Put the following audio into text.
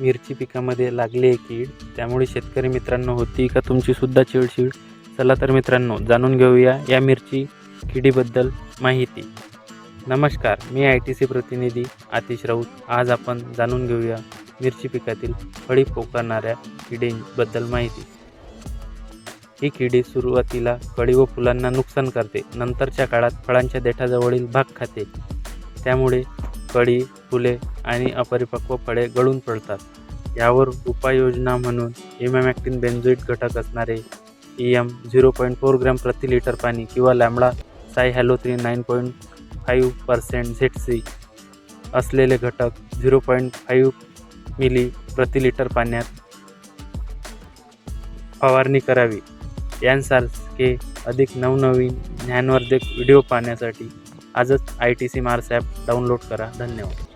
मिरची पिकामध्ये लागली आहे कीड त्यामुळे शेतकरी मित्रांनो होती का तुमची सुद्धा चिडचिड? चला तर मित्रांनो जाणून घेऊया या मिरची किडीबद्दल माहिती. नमस्कार मी आय टी सी प्रतिनिधी आतिश राऊत. आज आपण जाणून घेऊया मिरची पिकातील फळी पोकारणाऱ्या किडींबद्दल माहिती. ही किडी सुरुवातीला कळी व फुलांना नुकसान करते. नंतरच्या काळात फळांच्या देठाजवळील भाग खाते. त्यामुळे कळी फुले आणि अपरिपक्व फळे गळून पडतात. यावर उपाययोजना म्हणून इमॅमॅक्टिन बेन्झोईट घटक असणारे E M zero point four gram प्रति लिटर पाणी किंवा lambda cyhalothrin nine point five percent Z C असलेले घटक झिरो पॉईंट फाईव्ह मिली प्रति लिटर पाण्यात फवारणी करावी. यांसारखे अधिक नवनवीन ज्ञानवर्धक व्हिडिओ पाहण्यासाठी आजच I T C Maars app download करा. धन्यवाद.